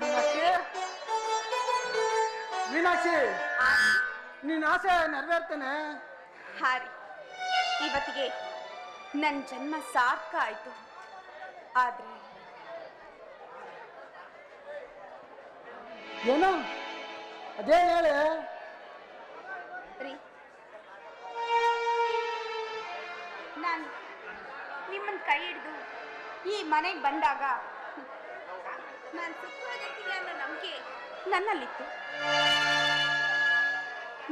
ಮೀನಾಕ್ಷಿ? ಮೀನಾಕ್ಷಿ ನಿನ್ನ ಆಸೆ ನೆರವೇರ್ತೇನೆ. ಹಾರಿ ಇವತ್ತಿಗೆ ನನ್ನ ಜನ್ಮ ಸಾರ್ಥಕ ಆಯ್ತು. ಆದ್ರೆ ಏನು? ಅದೇ ಹೇಳಿ. ರೀ ನಾನು ನಿಮ್ಮನ್ನ ಕೈ ಹಿಡಿದು ಈ ಮನೆಗೆ ಬಂದಾಗ ನಾನು ಸುಖವಾಗಿರ್ತೀನಿ ಅನ್ನೋ ನಂಬಿಕೆ ನನ್ನಲ್ಲಿತ್ತು.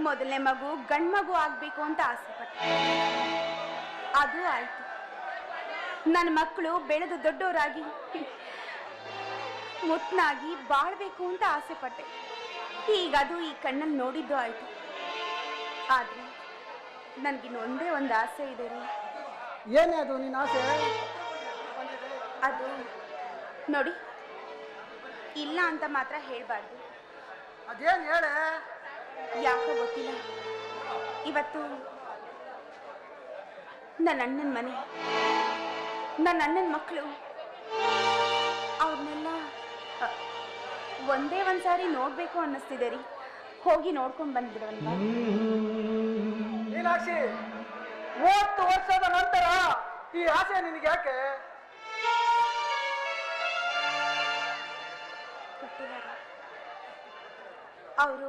ಮೊದಲನೇ ಮಗು ಗಂಡ್ ಮಗು ಆಗಬೇಕು ಅಂತ ಆಸೆ ಪಟ್ಟೆ ಅದು ಆಯ್ತು. ನನ್ನ ಮಕ್ಕಳು ಬೆಳೆದು ದೊಡ್ಡವರಾಗಿ ಮುತ್ತನಾಗಿ ಬಾಳ್ಬೇಕು ಅಂತ ಆಸೆ ಪಟ್ಟೆ ಈಗ ಅದು ಈ ಕಣ್ಣಲ್ಲಿ ನೋಡಿದ್ದು ಆಯ್ತು. ಆದ್ರೆ ನನಗಿನ್ನು ಒಂದೇ ಒಂದು ಆಸೆ ಇದೆ ರೀ. ಏನೇ ಅದು ನಿನ್ನ ಆಸೆ? ಅದು ನೋಡಿ. ಇಲ್ಲ ಅಂತ ಮಾತ್ರ ಹೇಳಬಾರ್ದು. ಅದೇನ್ ಹೇಳ? ಯಾಕೋ ಗೊತ್ತಿಲ್ಲ. ಇವತ್ತು ನನ್ನ ಅಣ್ಣನ ಮನೆ. ನನ್ನ ಅಣ್ಣನ ಮಕ್ಕಳು ಅವ್ರನ್ನೆಲ್ಲ ಅ, ಒಂದೇ ಒಂದ್ಸಾರಿ ನೋಡ್ಬೇಕು ಅನ್ನಿಸ್ತಿದೆ ರೀ. ಹೋಗಿ ನೋಡ್ಕೊಂಡು ಬಂದ್ಬಿಡವಲ್ವಾ? ಮೂವತ್ತು ವರ್ಷದ ನಂತರ ಈ ಆಸೆ ನಿನಗೆ ಯಾಕೆ ಗೊತ್ತಿಲ್ಲ ಅವರು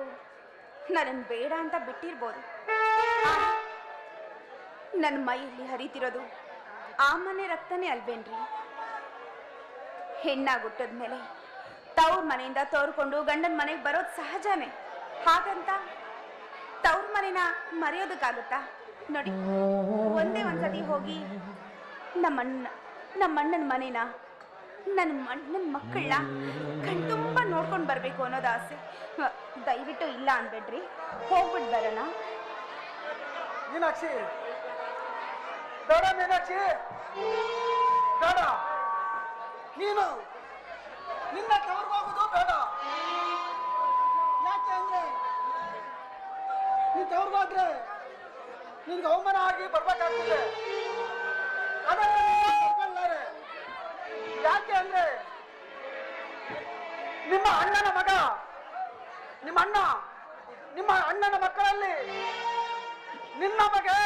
ನನ್ನನ್ನು ಬೇಡ ಅಂತ ಬಿಟ್ಟಿರ್ಬೋದು. ನನ್ನ ಮೈಯಲ್ಲಿ ಹರಿತಿರೋದು ಆ ಮನೆ ರಕ್ತನೇ ಅಲ್ವೇನ್ರಿ? ಹೆಣ್ಣಾಗುಟ್ಟದ್ಮೇಲೆ ತವ್ರ ಮನೆಯಿಂದ ತೋರ್ಕೊಂಡು ಗಂಡನ ಮನೆಗೆ ಬರೋದು ಸಹಜನೇ. ಹಾಗಂತ ತವ್ರ ಮನೆನ ಮರೆಯೋದಕ್ಕಾಗುತ್ತಾ? ನೋಡಿ, ಒಂದೇ ಒಂದ್ಸತಿ ಹೋಗಿ ನಮ್ಮಣ್ಣ, ನಮ್ಮಣ್ಣನ ಮನೇನ ನನ್ನ ಮಣ್ಣನ ಮಕ್ಕಳನ್ನ ಕಣ್ತುಂಬ ನೋಡ್ಕೊಂಡು ಬರಬೇಕು ಅನ್ನೋದು ಆಸೆ. ದಯವಿಟ್ಟು ಇಲ್ಲ ಅನ್ಬೇಡ್ರಿ. ಹೋಗ್ಬಿಟ್ಟು ಬರೋಣ. ಮೀನಾಕ್ಷಿ. ಬೇಡ ಮೀನಾಕ್ಷಿ. ಬೇಡ. ನೀನು ನಿನ್ನ ತವರ್ಗೋಗೋದು ಬೇಡ. ಯಾಕೆ ಅಂದ್ರೆ ನೀನ್ ತವರ್ಗೋದ್ರೆ ನಿನ್ಗೆ ಅವಮಾನ ಆಗಿ ಬರ್ಬೇಕಾಗ್ತದೆ. ಅದನ್ನ ಮಗ, ನಿಮ್ಮ ಅಣ್ಣ, ನಿಮ್ಮ ಅಣ್ಣನ ಮಕ್ಕಳಲ್ಲಿ ನಿನ್ನ ಬಗ್ಗೆ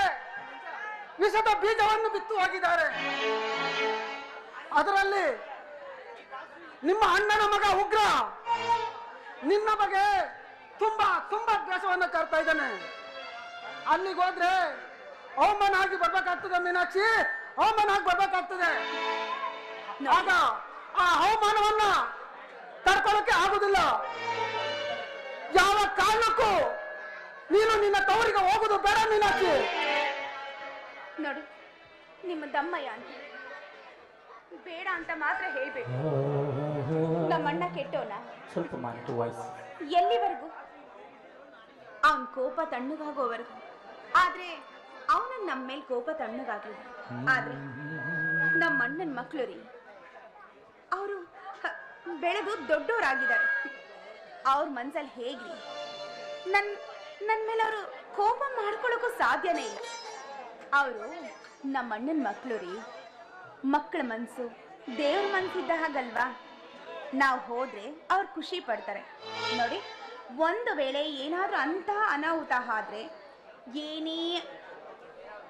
ವಿಷದ ಬೀಜವನ್ನು ಬಿತ್ತು ಹೋಗಿದ್ದಾರೆ ಅದರಲ್ಲಿ ನಿಮ್ಮ ಅಣ್ಣನ ಮಗ ಉಗ್ರ, ನಿನ್ನ ಬಗ್ಗೆ ತುಂಬಾ ತುಂಬಾ ದ್ವೇಷವನ್ನು ಕರ್ತಾ ಇದ್ದಾನೆ. ಅಲ್ಲಿಗೆ ಹೋದ್ರೆ ಅವಮಾನ ಆಗಿ ಬರ್ಬೇಕಾಗ್ತದೆ ಮೀನಾಕ್ಷಿ ಅವಮಾನ ಆಗಿ ಬರ್ಬೇಕಾಗ್ತದೆ. ಆಗ ಆ ಅವಮಾನವನ್ನ ಆಗುದಿಲ್ಲ. ಯಾವ ಕಾರಣಕ್ಕೂ ನೀನು ನಿನ್ನ ತವರಿಗೆ ಹೋಗುದು ಬೇಡ ಮೀನಾಕ್ಷಿ. ನೋಡಿ ನಿಮ್ಮ ದಮ್ಮಯ್ಯ ಅಂತ. ಬೇಡ ಅಂತ ಮಾತ್ರ ಹೇಳ್ಬೇಕು. ನಮ್ಮಣ್ಣ ಕೆಟ್ಟೋನ? ಸ್ವಲ್ಪ ಮಾತು ವಾಯ್ಸ್. ಎಲ್ಲಿವರೆಗೂ? ಅವನ್ ಕೋಪ ತಣ್ಣಗಾಗೋವರೆಗೂ ಆದ್ರೆ ಅವನ ನಮ್ಮ ಮೇಲೆ ಕೋಪ ತಣ್ಣಗಾಗ್ಲಿಲ್ಲ. ಆದ್ರೆ ನಮ್ಮ ಅಣ್ಣನ ಮಕ್ಳು ರೀ ಬೆಳೆದು ದೊಡ್ಡವರಾಗಿದ್ದಾರೆ ಅವ್ರ ಮನ್ಸಲ್ಲಿ ಹೇಗ್ರಿ ನನ್ ನನ್ನ ಮೇಲೆ ಅವರು ಕೋಪ ಮಾಡ್ಕೊಳ್ಳೋಕ್ಕೂ ಸಾಧ್ಯನೇ ಇಲ್ಲ. ಅವರು ನಮ್ಮ ಅಣ್ಣನ ಮಕ್ಕಳು ರೀ. ಮಕ್ಕಳ ಮನಸ್ಸು ದೇವ್ರ ಮನ್ಸಿದ್ದ ಹಾಗಲ್ವಾ? ನಾವು ಹೋದ್ರೆ ಅವ್ರು ಖುಷಿ ಪಡ್ತಾರೆ. ನೋಡಿ, ಒಂದು ವೇಳೆ ಏನಾದರೂ ಅಂತಹ ಅನಾಹುತ ಆದ್ರೆ ಏನೇ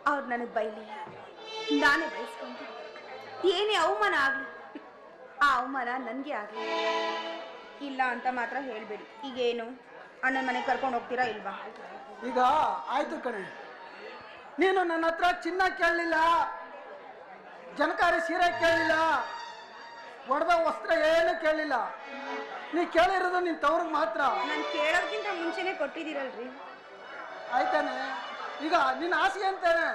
ಅವ್ರು ನನಗೆ ಬೈಲಿ. ನಾನೇ ಬಯಸ್ಕೊಂತೀನಿ ಏನೇ ಅವಮಾನ ಆಗಲಿ. ಆ ಅವಮಾನ ನನಗೆ ಆಗಲಿ. ಇಲ್ಲ ಅಂತ ಮಾತ್ರ ಹೇಳಬೇಡಿ. ಈಗೇನು? ಅಣ್ಣನ ಮನೆಗೆ ಕರ್ಕೊಂಡು ಹೋಗ್ತೀರಾ ಇಲ್ವಾ? ಈಗ ಆಯ್ತು ಕಣೆ. ನೀನು ನನ್ನ ಹತ್ರ ಚಿನ್ನ ಕೇಳಲಿಲ್ಲ ಜನಕಾರಿ ಸೀರೆ ಕೇಳಲಿಲ್ಲ ಒಡೆದ ವಸ್ತ್ರ ಏನು ಕೇಳಲಿಲ್ಲ. ನೀ ಕೇಳಿರೋದು ನಿನ್ ತವ್ರಿಗೆ ಮಾತ್ರ. ನಾನು ಕೇಳೋದಕ್ಕಿಂತ ಮುಂಚೆನೇ ಕೊಟ್ಟಿದ್ದೀರಲ್ರಿ. ಆಯ್ತಾನೆ. ಈಗ ನಿನ್ನ ಆಸೆ ಅಂತೇನೆ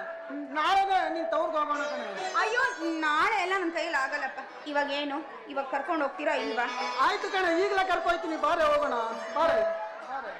ನಾಳೆನೆ ನೀನ್ ತವ್ರಿಗೆ ಹೋಗೋಣ ಕಣೆ. ಅಯ್ಯೋ ನಾಳೆ ಎಲ್ಲ ನನ್ನ ಕೈಯಲ್ಲಿ ಆಗಲ್ಲಪ್ಪ. ಇವಾಗ ಏನು? ಇವಾಗ ಕರ್ಕೊಂಡು ಹೋಗ್ತೀರಾ ಇಲ್ವಾ? ಆಯ್ತು ಕಣೆ ಈಗಲೇ ಕರ್ಕೊಯ್ತೀನಿ ಬಾರೆ ಹೋಗೋಣ. ಬಾರೆ ಬಾರೆ.